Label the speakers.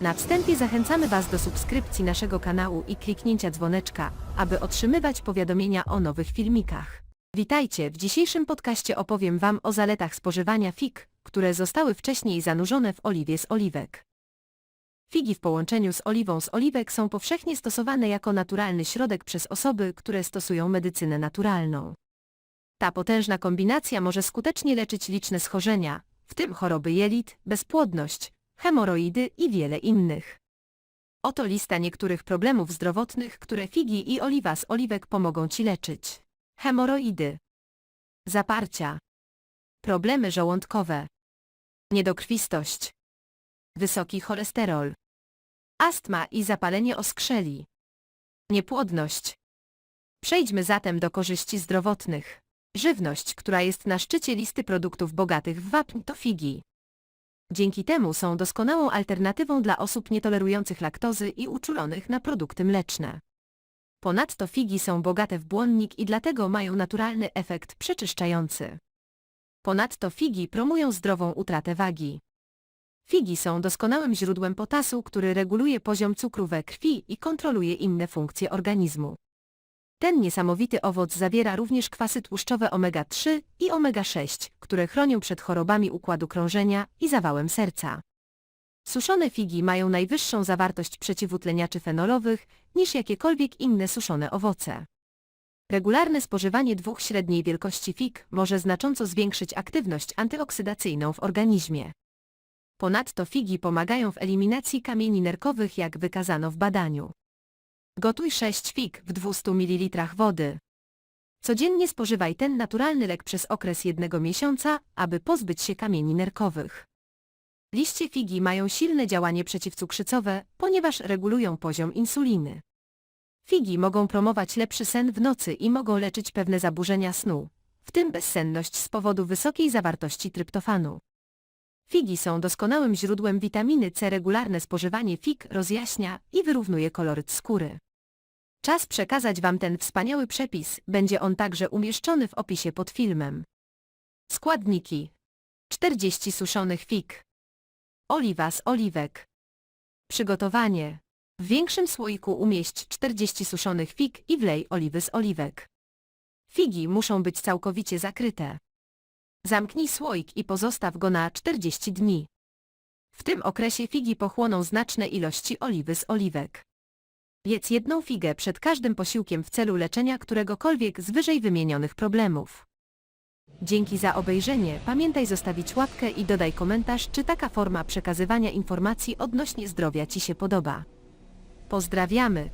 Speaker 1: Na wstępie zachęcamy Was do subskrypcji naszego kanału i kliknięcia dzwoneczka, aby otrzymywać powiadomienia o nowych filmikach. Witajcie, w dzisiejszym podcaście opowiem Wam o zaletach spożywania fig, które zostały wcześniej zanurzone w oliwie z oliwek. Figi w połączeniu z oliwą z oliwek są powszechnie stosowane jako naturalny środek przez osoby, które stosują medycynę naturalną. Ta potężna kombinacja może skutecznie leczyć liczne schorzenia, w tym choroby jelit, bezpłodność, hemoroidy i wiele innych. Oto lista niektórych problemów zdrowotnych, które figi i oliwa z oliwek pomogą Ci leczyć. Hemoroidy. Zaparcia. Problemy żołądkowe. Niedokrwistość. Wysoki cholesterol. Astma i zapalenie oskrzeli. Niepłodność. Przejdźmy zatem do korzyści zdrowotnych. Żywność, która jest na szczycie listy produktów bogatych w wapń to figi. Dzięki temu są doskonałą alternatywą dla osób nietolerujących laktozy i uczulonych na produkty mleczne. Ponadto figi są bogate w błonnik i dlatego mają naturalny efekt przeczyszczający. Ponadto figi promują zdrową utratę wagi. Figi są doskonałym źródłem potasu, który reguluje poziom cukru we krwi i kontroluje inne funkcje organizmu. Ten niesamowity owoc zawiera również kwasy tłuszczowe omega-3 i omega-6, które chronią przed chorobami układu krążenia i zawałem serca. Suszone figi mają najwyższą zawartość przeciwutleniaczy fenolowych niż jakiekolwiek inne suszone owoce. Regularne spożywanie dwóch średniej wielkości fig może znacząco zwiększyć aktywność antyoksydacyjną w organizmie. Ponadto figi pomagają w eliminacji kamieni nerkowych jak wykazano w badaniu. Gotuj 6 fig w 200 ml wody. Codziennie spożywaj ten naturalny lek przez okres jednego miesiąca, aby pozbyć się kamieni nerkowych. Liście figi mają silne działanie przeciwcukrzycowe, ponieważ regulują poziom insuliny. Figi mogą promować lepszy sen w nocy i mogą leczyć pewne zaburzenia snu, w tym bezsenność z powodu wysokiej zawartości tryptofanu. Figi są doskonałym źródłem witaminy C. Regularne spożywanie fig rozjaśnia i wyrównuje koloryt skóry. Czas przekazać Wam ten wspaniały przepis, będzie on także umieszczony w opisie pod filmem. Składniki 40 suszonych fig Oliwa z oliwek Przygotowanie W większym słoiku umieść 40 suszonych fig i wlej oliwy z oliwek. Figi muszą być całkowicie zakryte. Zamknij słoik i pozostaw go na 40 dni. W tym okresie figi pochłoną znaczne ilości oliwy z oliwek. Jedz jedną figę przed każdym posiłkiem w celu leczenia któregokolwiek z wyżej wymienionych problemów. Dzięki za obejrzenie, pamiętaj zostawić łapkę i dodaj komentarz, czy taka forma przekazywania informacji odnośnie zdrowia Ci się podoba. Pozdrawiamy!